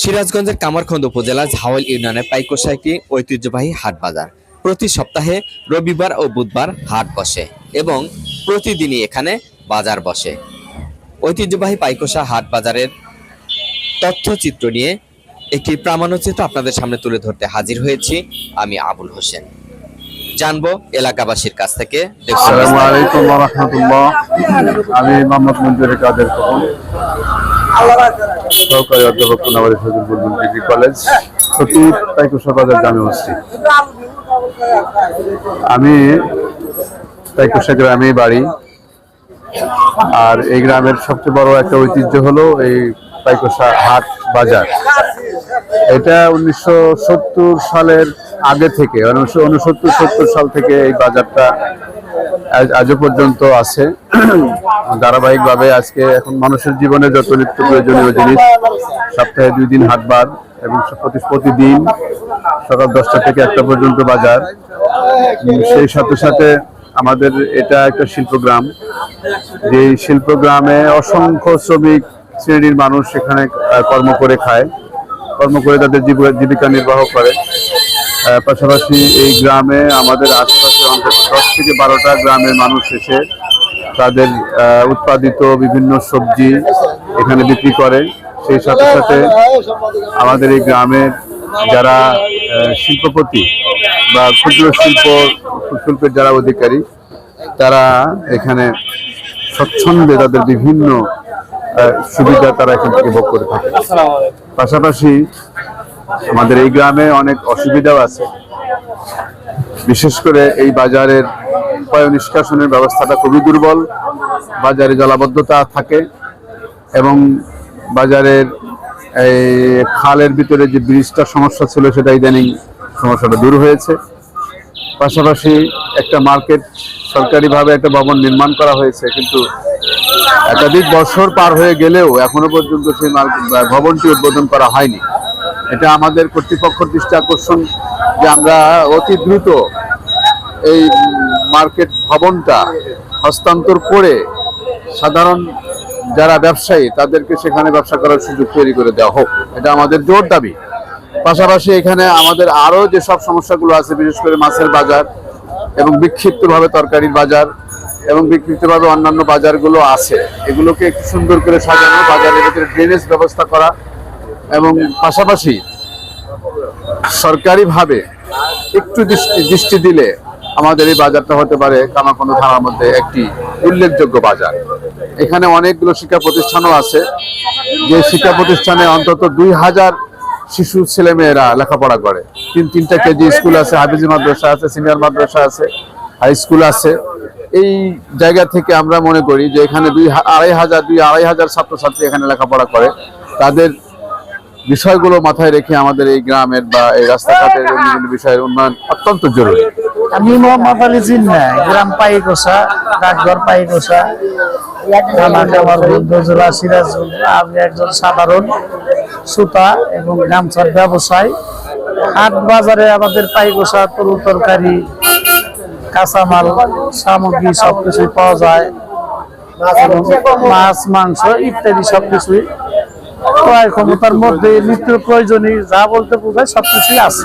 সিরাজগঞ্জের কামারখন্দ উপজেলা ঝাওয়াল ইউনিয়নের পাইকোষা একটি ঐতিহ্যবাহী হাট বাজার। প্রতি সপ্তাহে রবিবার ও বুধবার হাট বসে এবং প্রতিদিনই এখানে বাজার বসে। ঐতিহ্যবাহী পাইকোষা হাট বাজারের তথ্যচিত্র নিয়ে একটি প্রামাণ্যচিত্র আপনাদের সামনে তুলে ধরতে হাজির হয়েছি আমি আবুল হোসেন। জানব এলাকাবাসীর কাছ থেকে। আমি মোহাম্মদ মঞ্জুর কাদের সহকারী অধ্যাপক কোনাবাড়ি ফজলপুর ডিগ্রি কলেজ সতী তাইকুশা বাজার আমি তাইকুশা গ্রামে বাড়ি। আর এই গ্রামের সবচেয়ে বড় একটা ঐতিহ্য হলো এই তাইকুশা হাট বাজার। এটা উনিশশো সত্তর সালের আগে থেকে, উনিশশো উনসত্তর সত্তর সাল থেকে এই বাজারটা আজও পর্যন্ত আছে। ধারাবাহিকভাবে আজকে এখন মানুষের জীবনে যত নিত্য প্রয়োজনীয় জিনিস, সপ্তাহে দুই দিন হাটবার এবং প্রতি প্রতিদিন সকাল দশটা থেকে একটা পর্যন্ত বাজার। সেই সাথে সাথে আমাদের এটা একটা শিল্পগ্রাম। যে শিল্পগ্রামে অসংখ্য শ্রমিক শ্রেণির মানুষ সেখানে কর্ম করে খায়। কর্ম করে তাদের জীব- জীবিকা নির্বাহ করে। পাশাপাশি এই গ্রামে আমাদের আশেপাশে অন্তত দশ থেকে বারোটা গ্রামের মানুষ এসে তাদের উৎপাদিত বিভিন্ন সবজি এখানে বিক্রি করে। সেই সাথে সাথে আমাদের এই গ্রামের যারা শিল্পপতি বা ক্ষুদ্র শিল্প শিল্পের যারা অধিকারী তারা এখানে স্বচ্ছন্দে তাদের বিভিন্ন সুবিধা তারা এখান থেকে ভোগ করে থাকে। পাশাপাশি আমাদের এই গ্রামে অনেক অসুবিধাও আছে। বিশেষ করে এই বাজারের পয় নিষ্কাশনের ব্যবস্থাটা খুবই দুর্বল। বাজারে জলাবদ্ধতা থাকে এবং বাজারের এই খালের ভিতরে যে ব্রিজটার সমস্যা ছিল সেটা ইদানিং সমস্যাটা দূর হয়েছে। পাশাপাশি একটা মার্কেট সরকারিভাবে একটা ভবন নির্মাণ করা হয়েছে, কিন্তু একাধিক বছর পার হয়ে গেলেও এখনও পর্যন্ত সেই ভবনটি উদ্বোধন করা হয়নি। এটা আমাদের কর্তৃপক্ষের দৃষ্টি আকর্ষণ যে আমরা অতি দ্রুত এই মার্কেট ভবনটা হস্তান্তর করে সাধারণ যারা ব্যবসায়ী, তাদেরকে সেখানে ব্যবসা করার সুযোগ তৈরি করে দেওয়া হোক। এটা আমাদের জোর দাবি। পাশাপাশি এখানে আমাদের আরও যে সব সমস্যাগুলো আছে, বিশেষ করে মাছের বাজার এবং বিক্ষিপ্তভাবে তরকারির বাজার এবং বিক্ষিপ্তভাবে অন্যান্য বাজারগুলো আছে, এগুলোকে একটু সুন্দর করে সাজানো, বাজারের ভিতরে ড্রেনেজ ব্যবস্থা করা এবং পাশাপাশি সরকারিভাবে একটু দৃষ্টি দিলে আমাদের এই বাজারটা হতে পারে কামাকন্দ থানার মধ্যে একটি উল্লেখযোগ্য বাজার। এখানে অনেকগুলো শিক্ষা প্রতিষ্ঠানও আছে। যে শিক্ষা প্রতিষ্ঠানে অন্তত দুই হাজার শিশু ছেলেমেয়েরা লেখাপড়া করে। তিন তিনটা কেজি স্কুল আছে, হাফিজি মাদ্রাসা আছে, সিনিয়র মাদ্রাসা আছে, হাই স্কুল আছে। এই জায়গা থেকে আমরা মনে করি যে এখানে দুই আড়াই হাজার দুই আড়াই হাজার ছাত্রছাত্রী এখানে লেখাপড়া করে। তাদের বিষয়গুলো মাথায় রেখে আমাদের এই গ্রামের বা এই রাস্তাঘাটের বিভিন্ন বিষয়ের উন্নয়ন অত্যন্ত জরুরি। আমি মোহাম্মদ আলী জিন্না গ্রাম পাইকোষা ডাকঘর জেলা সিরাজগঞ্জ আমি একজন সাধারণ সুতা এবং গামছার ব্যবসায়ী। হাট বাজারে আমাদের পাইকোষা তরু তরকারি কাঁচামাল সামগ্রী সবকিছুই পাওয়া যায়। মাছ মাংস ইত্যাদি সবকিছুই ক্ষমতার মধ্যে নিত্য প্রয়োজনীয় যা বলতে বোঝায় সবকিছুই আছে।